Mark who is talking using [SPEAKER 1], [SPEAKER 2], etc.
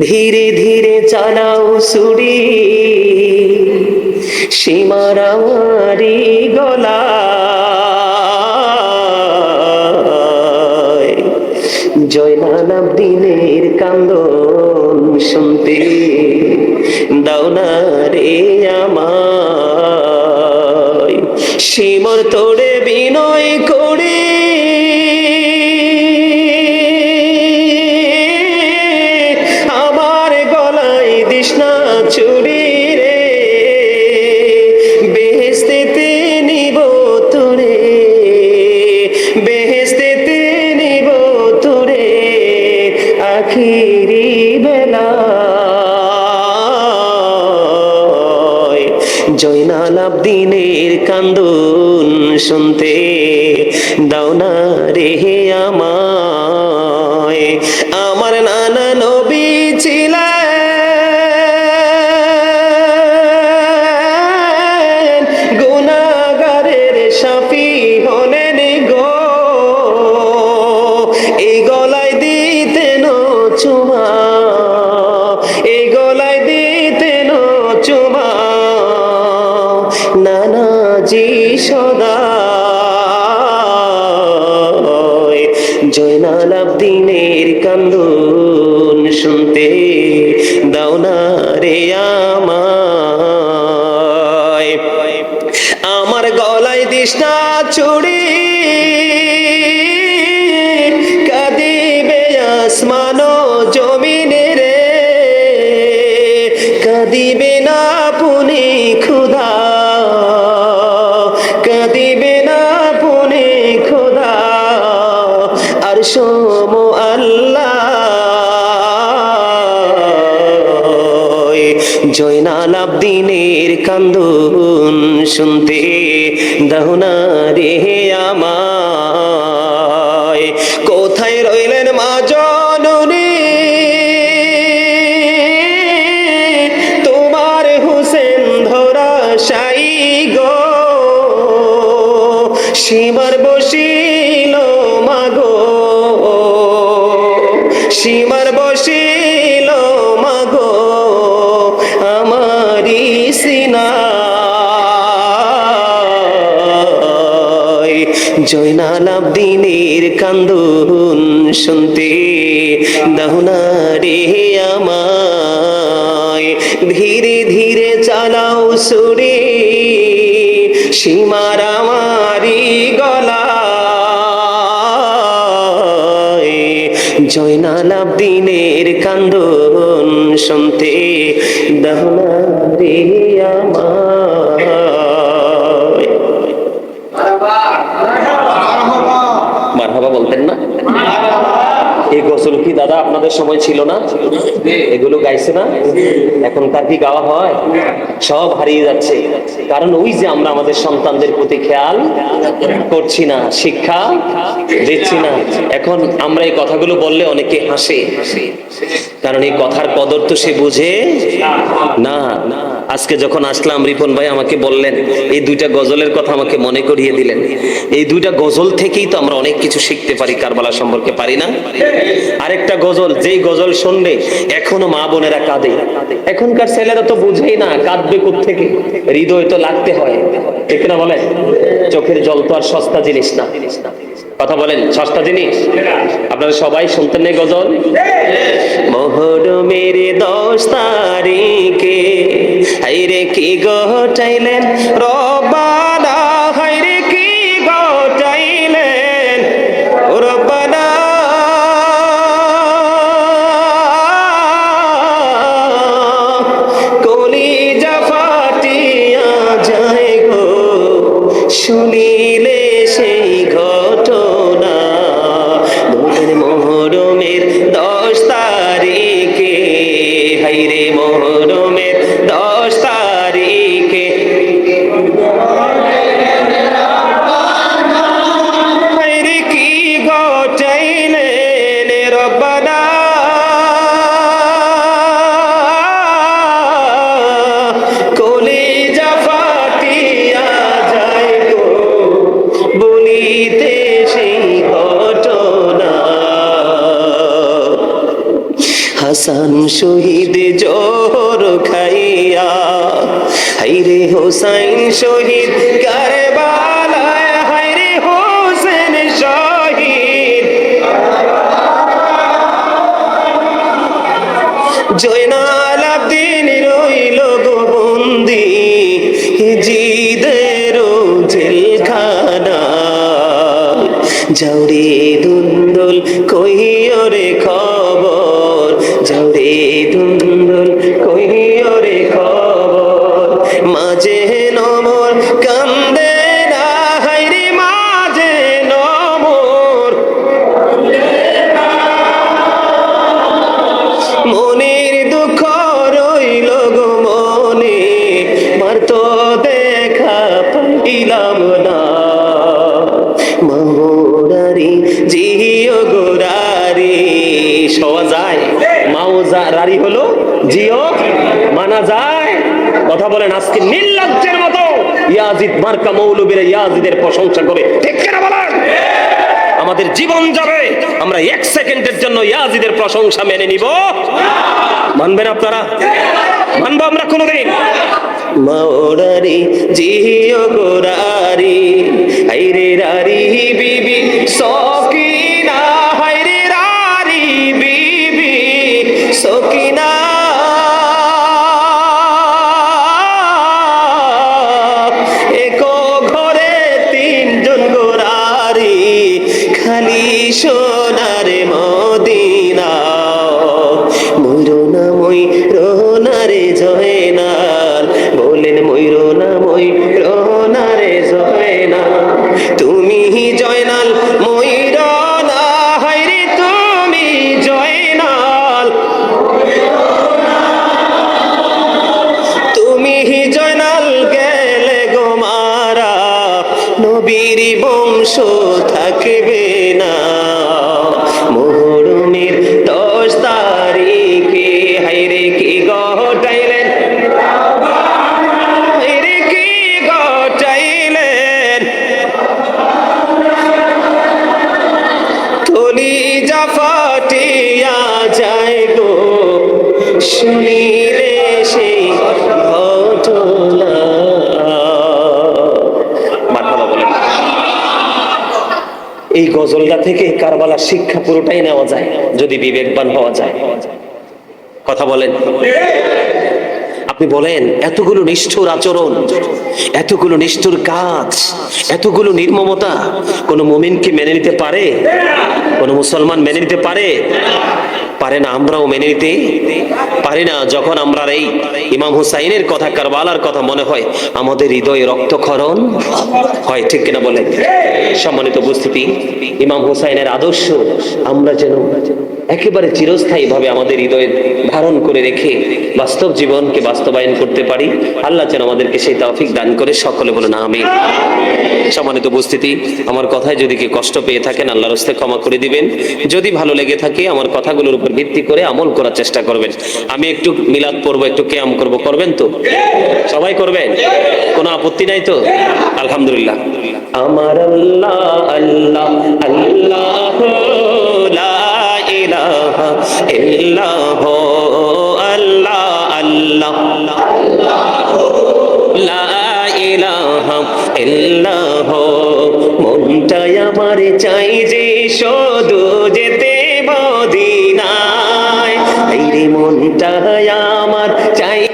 [SPEAKER 1] ধীরে ধীরে চালাও সুরি। সীমারামারি গলা। জয়নাল দিনের কান্দন শুনতে। দাও না রে আমায়। সীমর তোড়ে বিনয় করে আবদিনের কান্দুন শুনতে দাও না রে আমায় জয়নাল কান্দন শুনতে দাও না রে আমার গলায় দিশনা চুড়ি কাঁদিবে আসমান জয়নাল আবদিনের কান্দন শুনতে দাহনা রে আমায়। কোথায় রইলেন মা জননী? তোমার হুসেন ধরা সাই গো। সীমার বসিল মাগো সীমার বসিল সিনা। জয়নাল আবদিনের কান্দন শুনতে দাহুনা আমায়। ধীরে ধীরে চালাও সুরে সীমার আমারি গলা জয়নাল দিনের কান্দন শুনতে দাহুনা রে আমায়। মারহাবা বলতেন না? এই গজল কি দাদা আপনাদের সময় ছিল না? এগুলো গাইছে না? এখন তার কি গাওয়া হয়? সব হারিয়ে যাচ্ছে। কারণ ওই যে আমরা আমাদের সন্তানদের প্রতি খেয়াল করছি না, শিক্ষা দিচ্ছি না। এখন আমরা এই কথাগুলো বললে অনেকে হাসে। কারণ এই কথার কদর তো সে বুঝে? না আজকে যখন আসলাম, রিপন ভাই আমাকে বললেন, এই দুইটা গজলের কথা আমাকে মনে করিয়ে দিলেন। এই দুইটা গজল থেকেই তো আমরা অনেক কিছু শিখতে পারি, কারবালা সম্পর্কে পারি না? আরেকটা গজল, যেই গজল শুনলে এখনও মা বোনেরা কাঁদে। এখনকার ছেলেরা তো বুঝেই না, কাঁদবে থেকে হৃদয় তো লাগতে হয়। ঠিক না বলেন? চোখের জল তো আর সস্তা জিনিস না। কথা বলেন, সস্তা জিনিস? আপনারা সবাই শুনতেন এই গজল? মহরমের দশ তারিখে। আইরে কি গো চাইলেন রবানা হাসান শহীদ জোর খাইয়া। হাইরে হোসাইন শহীদ, কারবালায় হাইরে হোসেন শহীদ। জয়নাল দুন্দুল কইও রে খবর যাওরে দুন্দুল কইও রে খবর, মাঝে নমর কান্দে হাইরে মাঝে নমর। দুঃখ রইল গো মনে, মার দেখা পাইলাম না। মামোরারি, জিও গোরারি যায়। রারি হলো, জিও, মানা যায়। কথা বলেন, আজকে নির্লজ্জের মতো ইয়াজিদ মার্কা মৌলবীরা ইয়াজিদের প্রশংসা করে। ঠিক কিনা বলেন? আমাদের জীবন যাবে, আমরা এক সেকেন্ডের জন্য ইয়াজিদের প্রশংসা মেনে নিব। মানবেন আপনারা? মানবো আমরা কোনোদিন? মাওরারি জিও গোরারি হাইরে রারি বিবি সকিনা সকিনা একো ঘরে তিনজন গোরারি খালি সোনার মদিনা। ময়ূরনা মই রোনারে জয়নাল বলেন ময়ূরনা নবীর বংশ থাকবে না। মোহরমের দশ তারিখে হাইরে কি গটাইলেন হাইরে কি গটাইলেন থলি জাফাটিয়া যায় গো, শুনিলে সেই গজলটা থেকে কারবালার শিক্ষা পুরোটাই নেওয়া যায়, যদি বিবেকবান হওয়া যায়। কথা বলেন। আপনি বলেন, এতগুলো নিষ্ঠুর আচরণ, এতগুলো নিষ্ঠুর কাজ, এতগুলো নির্মমতা, কোনো মুমিন কি মেনে নিতে পারে? কোনো মুসলমান মেনে নিতে পারে? পারে না, আমরাও মেনে নিতে পারি না। যখন আমরা এই ইমাম হুসাইনের কথা, কারবালার কথা মনে হয়, আমাদের হৃদয়ে রক্তক্ষরণ হয়, ঠিক কিনা বলে সম্মানিত উপস্থিতি, ইমাম হুসাইনের আদর্শ, আমরা যেন একেবারে চিরস্থায়ী ভাবে আমাদের হৃদয়ে ধারণ করে রেখে বাস্তব জীবনকে বাস্তবায়ন করতে পারি। আল্লাহ যেন আমাদেরকে সেই তৌফিক দান করে, সকলে বলুন আমি সম্মানিত উপস্থিতি, আমার কথায় যদি কি কষ্ট পেয়ে থাকেন, আল্লাহর হস্তে ক্ষমা করে দিবেন। যদি ভালো লেগে থাকে, আমার কথাগুলোর উপর ভিত্তি করে আমল করার চেষ্টা করবেন। আমি একটু মিলাদ পড়ব, একটু কেয়াম করব, করবেন তো? সবাই করবেন? কোনো আপত্তি নাই তো? আলহামদুলিল্লাহ। আমার আল্লাহ আল্লাহ আল্লাহ মনটাই আমার চাই যে শুধু যেতে রে আমার চাই।